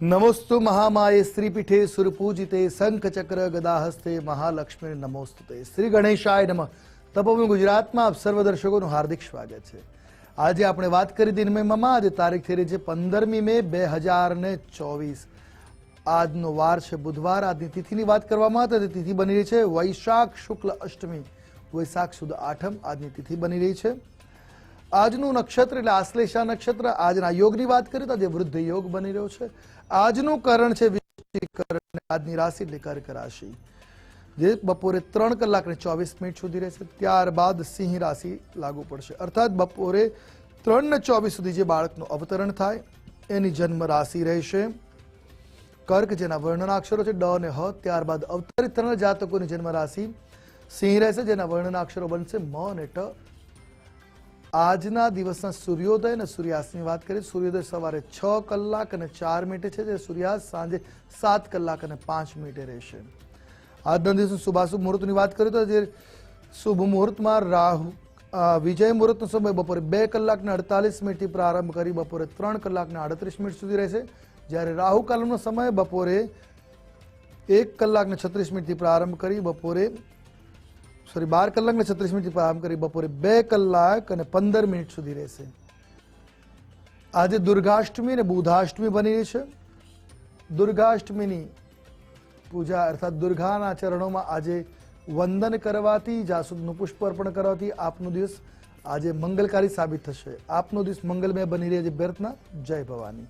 નમોસ્તુ મહામાયે શ્રીપીઠે સુરપૂજિતે શંખચક્ર ગદાહસ્તે મહાલક્ષ્મી નમોસ્તુતે શ્રી ગણેશાય નમઃ તપોભૂમિ ગુજરાતમાં આપ સર્વ દર્શકોનું હાર્દિક સ્વાગત છે આજે આપણે વાત કરી દિનમયમાં આજે તારીખ થઈ રહી છે પંદરમી મે બે હજાર ને ચોવીસ આજનો વાર છે બુધવાર આજની તિથિની વાત કરવામાં તો તિથિ બની રહી છે વૈશાખ શુક્લ અષ્ટમી વૈશાખ સુદ આઠમ આજની તિથિ બની રહી છે આજનું નક્ષત્ર એટલે આશ્લેષા નક્ષત્ર, આજના યોગની વાત કરીએ તો આજે વૃદ્ધ યોગ બની રહ્યો છે. આજનું કરણ છે આજની રાશિ એટલે કર્ક રાશિ જે બપોરે ત્રણ કલાક ને ચોવીસ મિનિટ સુધી રહેશે, ત્યારબાદ સિંહ રાશિ લાગુ પડશે. અર્થાત બપોરે ત્રણ ને ચોવીસ સુધી જે બાળકનું અવતરણ થાય, એની જન્મ રાશિ રહેશે. કર્ક જેના વર્ણનાક્ષરો છે, ડ અને હ, ત્યારબાદ અવતરિત ત્રણ જાતકોની જન્મ રાશિ સિંહ રહેશે, જેના વર્ણના અક્ષરો બનશે મ અને ટ આજના દિવસના સૂર્યોદય અને સૂર્યાસ્તની વાત કરીએ, સૂર્યોદય સવારે છ કલાક અને ચાર મિનિટે છે જે સૂર્યાસ્ત સાંજે સાત કલાક અને પાંચ મિનિટે રહેશે. આજના દિવસનું શુભાશુભ મુહૂર્તની વાત કરીએ તો જે શુભ મુહૂર્તમાં રાહુ વિજય મુહૂર્તનો સમય બપોરે બે કલાકને અડતાલીસ મિનિટથી પ્રારંભ કરી બપોરે ત્રણ કલાકને આડત્રીસ મિનિટ સુધી રહેશે. જ્યારે રાહુ કાલમનો સમય બપોરે એક કલાકને છત્રીસ મિનિટથી પ્રારંભ કરી બપોરે સોરી, બાર કલાક ને છત્રીસ મિનિટથી પ્રારંભ કરી બપોરે બે કલાક અને પંદર મિનિટ સુધી રહેશે. આજે દુર્ગાષ્ટમી અને બુધાષ્ટમી બની રહી છે. દુર્ગાષ્ટમીની પૂજા અર્થાત દુર્ગાના ચરણોમાં આજે વંદન કરવાથી, જાસૂદનું પુષ્પ અર્પણ કરવાથી આપનો દિવસ આજે મંગલકારી સાબિત થશે. આપનો દિવસ મંગલમય બની રહે છે. વ્યર્થના જય ભવાની.